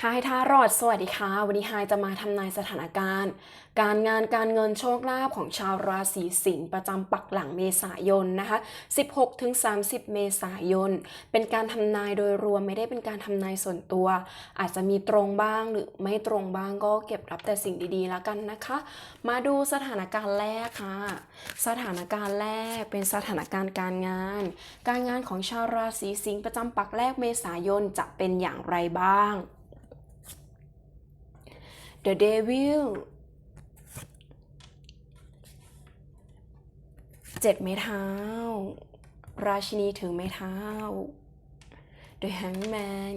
ไฮทารอดสวัสดีค่ะ วันนี้ไฮจะมาทำนายสถานการณ์ การงานการเงินโชคลาภของชาวราศีสิงห์ประจำปักหลังเมษายนนะคะ 16-30 เมษายน เป็นการทำนายโดยรวมไม่ได้เป็นการทำนายส่วนตัว อาจจะมีตรงบ้างหรือไม่ตรงบ้างก็เก็บรับแต่สิ่งดีๆแล้วกันนะคะ มาดูสถานการณ์แรกค่ะ สถานการณ์แรกเป็นสถานการณ์การงาน การงานของชาวราศีสิงห์ประจำปักแรกเมษายนจะเป็นอย่างไรบ้าง The Devil เจ็ดไม้เท้า ราชินีถือไม้เท้า The Hangman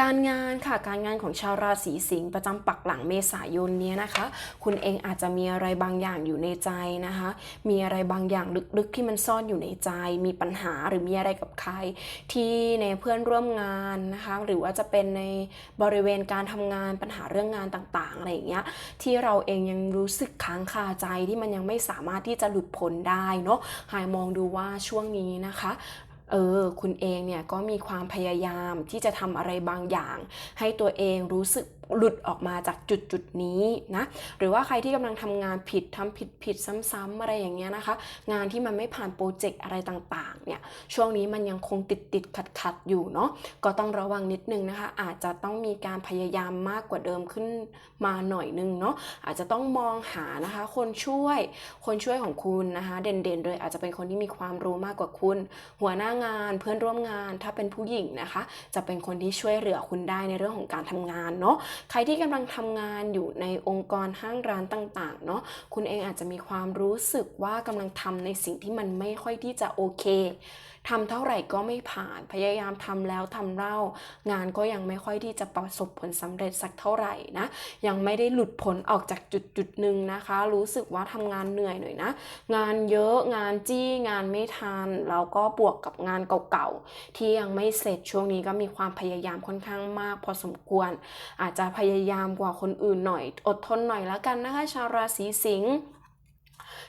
การงานค่ะการงานของชาวราศีสิงห์ประจำปักหลังเมษายนเนี้ยนะคะ คุณเองอาจจะมีอะไรบางอย่างอยู่ในใจนะคะ มีอะไรบางอย่างลึกๆที่มันซ่อนอยู่ในใจ มีปัญหาหรือมีอะไรกับใคร ที่ในเพื่อนร่วมงานนะคะ หรือว่าจะเป็นในบริเวณการทำงานปัญหาเรื่องงานต่างๆอะไรอย่างเงี้ยที่เราเองยังรู้สึกค้างคาใจที่มันยังไม่สามารถที่จะหลุดพ้นได้เนาะหายมองดูว่าช่วงนี้นะคะ เออ คุณเองเนี่ยก็มีความพยายามที่จะทำอะไรบางอย่าง ให้ตัวเองรู้สึก หลุดออกมาจากจุดจุดนี้นะหรือว่าใครที่กำลังทำงานผิดทำผิดผิดซ้ำๆอะไรอย่างเงี้ยนะคะ งานที่มันไม่ผ่านโปรเจกต์อะไรต่างๆเนี่ยช่วงนี้มันยังคงติดติดขัดขัดอยู่เนาะก็ต้องระวังนิดนึงนะคะ อาจจะต้องมีการพยายามมากกว่าเดิมขึ้นมาหน่อยนึงเนาะอาจจะต้องมองหานะคะ คนช่วยคนช่วยของคุณนะคะ เด่นๆเลยอาจจะเป็นคนที่มีความรู้มากกว่าคุณ หัวหน้างานเพื่อนร่วมงานถ้าเป็นผู้หญิงนะคะ จะเป็นคนที่ช่วยเหลือคุณได้ในเรื่องของการทำงานเนาะใครที่กำลังทำงานอยู่ในองค์กรห้างร้านต่างๆเนาะคุณเองอาจจะมีความรู้สึกว่ากำลังทำในสิ่งที่มันไม่ค่อยที่จะโอเคทำเท่าไหร่ก็ไม่ผ่าน พยายามทำแล้วทำเล่างานก็ยังไม่ค่อยที่จะประสบผลสำเร็จสักเท่าไหร่นะ ยังไม่ได้หลุดพ้นออกจากจุดจุดหนึ่งนะคะ รู้สึกว่าทำงานเหนื่อยหน่อยนะ งานเยอะงานจี้งานไม่ทันแล้วก็บวกกับงานเก่าๆ ที่ยังไม่เสร็จช่วงนี้ก็มีความพยายามค่อนข้างมาก พอสมควร อาจจะพยายามกว่าคนอื่นหน่อย อดทนหน่อยแล้วกันนะคะ ชาวราศีสิงห์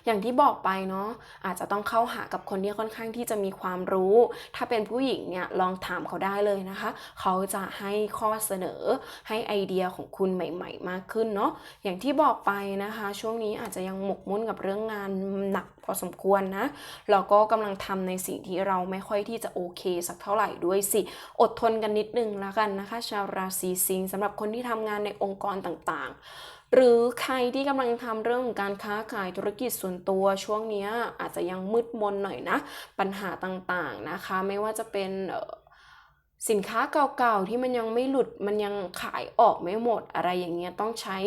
อย่างที่บอกไปเนาะอาจจะต้องเข้าหากับคนที่ค่อนข้างที่จะมีความรู้ ถ้าเป็นผู้หญิงเนี่ยลองถามเขาได้เลยนะคะ เขาจะให้ข้อเสนอให้ไอเดียของคุณใหม่ ๆ มากขึ้นเนาะอย่างที่บอกไปนะคะ ช่วงนี้อาจจะยังหมกมุ่นกับเรื่องงานหนักพอสมควรนะแล้วก็กำลังทำในสิ่งที่เราไม่ค่อยที่จะโอเค สักเท่าไหร่ด้วยสิ อดทนกันนิดนึงแล้วกันนะคะ ชาวราศีสิงห์สำหรับคนที่ทำงานในองค์กรต่างๆ หรือใครที่กำลังทำเรื่องของการค้าขายธุรกิจส่วนตัวช่วงนี้อาจจะยังมืดมนหน่อยนะ ปัญหาต่างๆนะคะ ไม่ว่าจะเป็น สินค้าเก่าๆที่มันยังไม่หลุดมันยังขายออกไม่หมดอะไรอย่างเงี้ยต้องใช้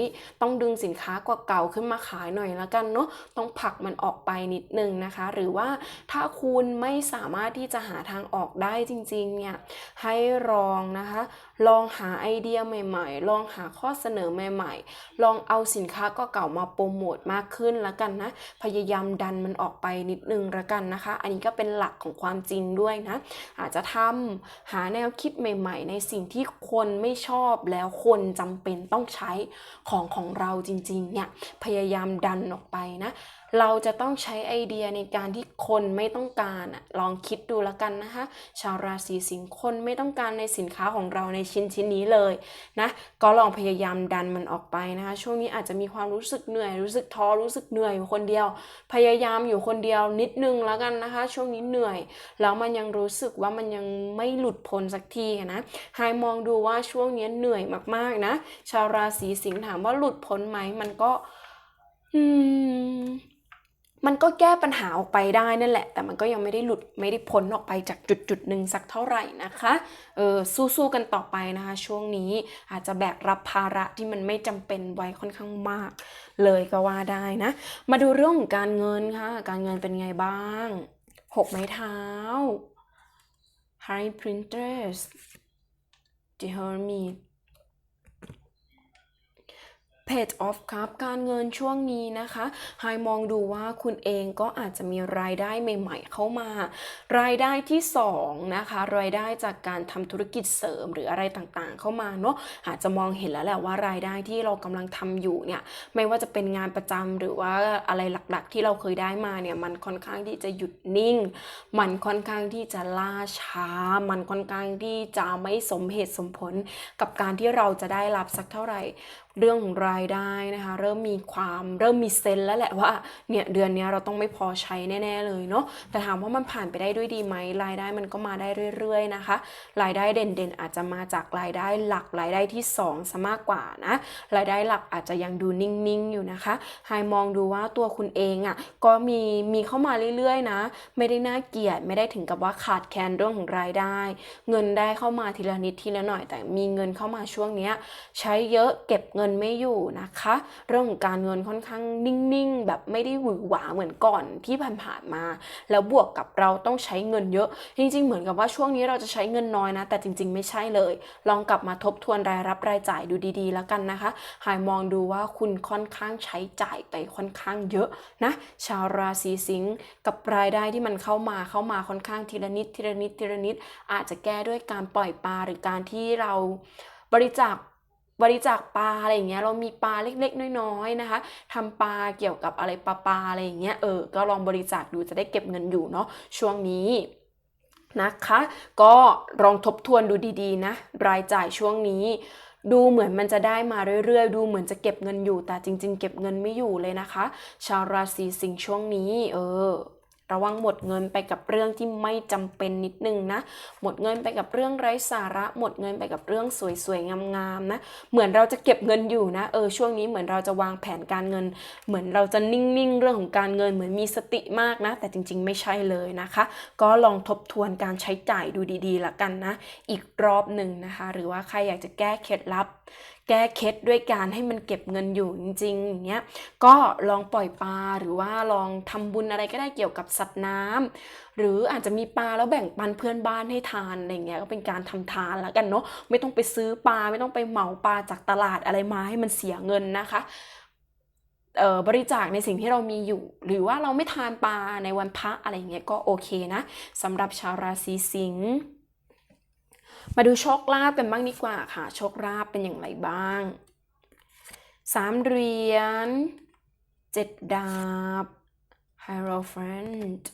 ต้องดึงสินค้ากว่าเก่าขึ้นมาขายหน่อยละกันเนาะต้องผลักมันออกไปนิดนึงนะคะ หรือว่าถ้าคุณไม่สามารถที่จะหาทางออกได้จริงๆเนี่ยให้ลองนะคะ ลองหาไอเดียใหม่ๆ ลองหาข้อเสนอใหม่ ๆ ลองเอาสินค้าก็เก่ามาโปรโมทมากขึ้นละกันนะพยายามดันมันออกไปนิดนึงละกันนะคะ อันนี้ก็เป็นหลักของความจริงด้วยนะอาจจะทำหาแนววคิดใหม่ๆ ในสิ่งที่คนไม่ชอบแล้วคนจำเป็นต้องใช้ของของเราจริงๆเนี่ยพยายามดันออกไปนะ เราจะต้องใช้ไอเดียในการที่คนไม่ต้องการอะลองคิดดูแล้วกันนะคะ ชาวราศีสิงห์คนไม่ต้องการในสินค้าของเราในชิ้นชิ้นนี้เลยนะก็ลองพยายามดันมันออกไปนะคะ ช่วงนี้อาจจะมีความรู้สึกเหนื่อยรู้สึกท้อรู้สึกเหนื่อยอยู่คนเดียว พยายามอยู่คนเดียวนิดนึงแล้วกันนะคะ ช่วงนี้เหนื่อย แล้วมันยังรู้สึกว่ามันยังไม่หลุดพ้นสักทีอะนะไฮมองดูว่าช่วงนี้เหนื่อยมากๆนะ ชาวราศีสิงห์ถามว่าหลุดพ้นไหมมันก็ อืมมันก็แก้ปัญหาออกไปได้นั่นแหละ แต่มันก็ยังไม่ได้หลุดไม่ได้พ้นออกไปจากจุดจุดหนึ่งสักเท่าไหร่นะคะ เออสู้ๆกันต่อไปนะคะ ช่วงนี้อาจจะแบกรับภาระที่มันไม่จำเป็นไว้ค่อนข้างมาก เลยก็ว่าได้นะ มาดูเรื่องของการเงินค่ะ การเงินเป็นไงบ้างหกไม้เท้า Hi printers, dear me, High Princess The Hermit Page of Cup การเงินช่วงนี้นะคะไฮมองดูว่าคุณเองก็อาจจะมีรายได้ใหม่ ๆ เข้ามา รายได้ที่2นะคะรายได้จากการทำธุรกิจเสริมหรืออะไรต่างๆ เข้ามาเนาะอาจจะมองเห็นแล้วแหละว่ารายได้ที่เรากำลังทำอยู่เนี่ยไม่ว่าจะเป็นงานประจำหรือว่าอะไรหลักๆ ที่เราเคยได้มาเนี่ยมันค่อนข้างที่จะหยุดนิ่ง มันค่อนข้างที่จะล่าช้า มันค่อนข้างที่จะไม่สมเหตุสมผลกับการที่เราจะได้รับสักเท่าไหร่ เรื่องของรายได้นะคะ เริ่มมีความเริ่มมีเซนแล้วแหละว่าเนี่ยเดือนนี้เราต้องไม่พอใช้แน่ๆเลยเนาะแต่ถามว่ามันผ่านไปได้ด้วยดีไหมรายได้มันก็มาได้เรื่อยๆนะคะ รายได้เด่นๆ อาจจะมาจากรายได้หลักรายได้ที่2ซะมากกว่านะรายได้หลักอาจจะยังดูนิ่งๆอยู่นะคะไฮมองดูว่าตัวคุณเองอะ่ะก็มีมีเข้ามาเรื่อยๆนะ ไม่ได้น่าเกลียดไม่ได้ถึงกับว่าขาดแคลนเรื่องของรายได้ เงินได้เข้ามาทีละนิดทีละหน่อย แต่มีเงินเข้ามาช่วงเนี้ยใช้เยอะเก็บเงินินไม่อยู่นะคะ เรื่องของการเงินค่อนข้างนิ่งๆ แบบไม่ได้หวือหวาเหมือนก่อนที่ผ่านๆมา แล้วบวกกับเราต้องใช้เงินเยอะ จริงๆ เหมือนกับว่าช่วงนี้เราจะใช้เงินน้อยนะ แต่จริง ๆ ไม่ใช่เลย ลองกลับมาทบทวนรายรับรายจ่ายดูดีๆ แล้วกันนะคะ หายมองดูว่าคุณค่อนข้างใช้จ่ายไปค่อนข้างเยอะนะ ชาวราศีสิงห์กับรายได้ที่มันเข้ามาเข้ามาค่อนข้างทีละนิดทีละนิดทีละนิด อาจจะแก้ด้วยการปล่อยปลาหรือการที่เราบริจาค บริจาคปลาอะไรอย่างเงี้ยเรามีปลาเล็กๆ น้อยๆนะคะทำปลาเกี่ยวกับอะไรปลาปลาอะไรอย่างเงี้ยเออก็ลองบริจาคดูจะได้เก็บเงินอยู่เนาะช่วงนี้นะคะ ก็ลองทบทวนดูดีๆ นะ รายจ่ายช่วงนี้ ดูเหมือนมันจะได้มาเรื่อยๆ ดูเหมือนจะเก็บเงินอยู่แต่จริง ๆ เก็บเงินไม่อยู่เลยนะคะ ชาวราศีสิงห์ช่วงนี้ เออ ระวังหมดเงินไปกับเรื่องที่ไม่จำเป็นนิดนึงนะ หมดเงินไปกับเรื่องไร้สาระ หมดเงินไปกับเรื่องสวยๆงามๆนะ เหมือนเราจะเก็บเงินอยู่นะ เออช่วงนี้เหมือนเราจะวางแผนการเงิน เหมือนเราจะนิ่งๆเรื่องของการเงิน เหมือนมีสติมากนะ แต่จริงๆไม่ใช่เลยนะคะ ก็ลองทบทวนการใช้จ่ายดูดีๆละกันนะ อีกรอบหนึ่งนะคะ หรือว่าใครอยากจะแก้เคล็ดลับแก้เคล็ดด้วยการให้มันเก็บเงินอยู่จริงๆอย่างเงี้ยก็ลองปล่อยปลาหรือว่าลองทำบุญอะไรก็ได้เกี่ยวกับสัตว์น้ำหรืออาจจะมีปลาแล้วแบ่งปันเพื่อนบ้านให้ทานอะไรเงี้ยก็เป็นการทำทานแล้วกันเนาะไม่ต้องไปซื้อปลาไม่ต้องไปเหมาปลาจากตลาดอะไรมาให้มันเสียเงินนะคะบริจาคในสิ่งที่เรามีอยู่ หรือว่าเราไม่ทานปลาในวันพระอะไรเงี้ยก็โอเคนะสำหรับชาวราศีสิงห์มาดูโชคลาภกันบ้างดีกว่าค่ะ โชคลาภเป็นอย่างไรบ้างสามเหรียญเจ็ดดาบ Hello, friend.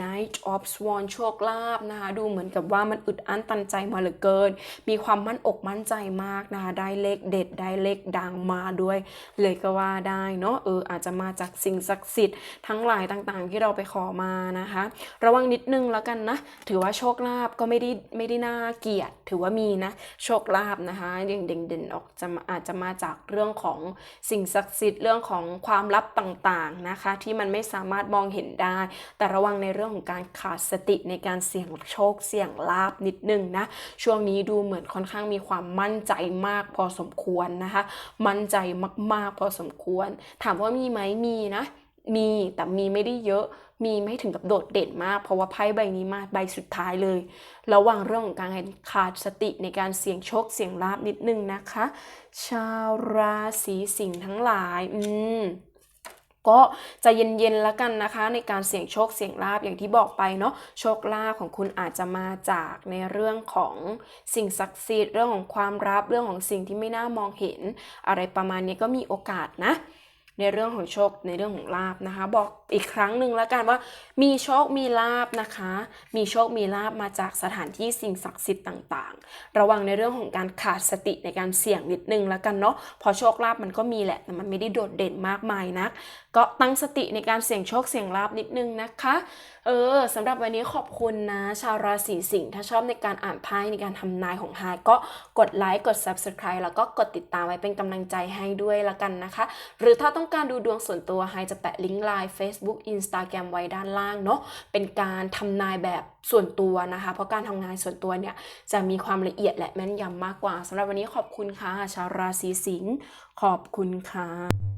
Knight of Swan โชคลาภนะคะ ดูเหมือนกับว่ามันอึดอั้นตันใจมาเหลือเกิน มีความมั่นอกมั่นใจมากนะคะ ได้เลขเด็ด ได้เลขดังมาด้วย เลยก็ว่าได้เนาะ เออ อาจจะมาจากสิ่งศักดิ์สิทธิ์ทั้งหลายต่างๆ ที่เราไปขอมานะคะ ระวังนิดนึงแล้วกันนะ ถือว่าโชคลาภก็ไม่ได้ไม่ได้น่าเกลียด ถือว่ามีนะ โชคลาภนะคะอย่งเด่นๆออกจะอาจจะมาจากเรื่องของสิ่งศักดิ์สิทธิ์ เรื่องของความลับต่างๆนะคะ ที่มันไม่สามารถมองเห็นได้ แต่ระวังในเรื่องของการขาดสติในการเสี่ยงโชคเสี่ยงลาบนิดนึงนะช่วงนี้ดูเหมือนค่อนข้างมีความมั่นใจมากพอสมควรนะคะ มั่นใจมากๆพอสมควร ถามว่ามีไหมมีนะมีแต่มีไม่ได้เยอะมีไม่ถึงกับโดดเด่นมาก เพราะว่าไพ่ใบนี้มาใบสุดท้ายเลย ระวังเรื่องของการขาดสติในการเสี่ยงโชคเสี่ยงลาบนิดนึงนะคะ ชาวราศีสิงห์ทั้งหลาย อืม ก็ใจะเย็นๆแล้วกันนะคะ ในการเสี่ยงโชคเสี่ยงลาบอย่างที่บอกไปเนาะโชคลาภของคุณอาจจะมาจากในเรื่องของสิ่งศักดิ์สิทธิ์เรื่องของความลับเรื่องของสิ่งที่ไม่น่ามองเห็น อะไรประมาณนี้ก็มีโอกาสนะ ในเรื่องของโชคในเรื่องของลาบนะคะ บอก อีกครั้งหนึ่งแล้วกันว่ามีโชคมีลาบนะคะ มีโชคมีลาบมาจากสถานที่สิ่งศักดิ์สิทธิ์ต่างๆ ระวังในเรื่องของการขาดสติในการเสี่ยงนิดนึงแล้วกันเนาะพอโชคลาบมันก็มีแหละแต่มันไม่ได้โดดเด่นมากมายนัก ก็ตั้งสติในการเสี่ยงโชคเสี่ยงลาบนิดนึงนะคะเออสำหรับวันนี้ขอบคุณนะ ชาวราศีสิงห์ถ้าชอบในการอ่านไพ่ในการทำนายของไฮก็กดไลค์กด subscribe แล้วก็กดติดตามไว้เป็นกำลังใจให้ด้วยละกันนะคะ หรือถ้าต้องการดูดวงส่วนตัวไฮจะแปะลิงก์ไลน์ Facebook Instagram ไว้ด้านล่างเนาะเป็นการทำนายแบบส่วนตัวนะคะ เพราะการทำงานส่วนตัวเนี่ยจะมีความละเอียดและแม่นยำมากกว่าสำหรับวันนี้ขอบคุณค่ะ ชาวราศีสิงห์ขอบคุณค่ะ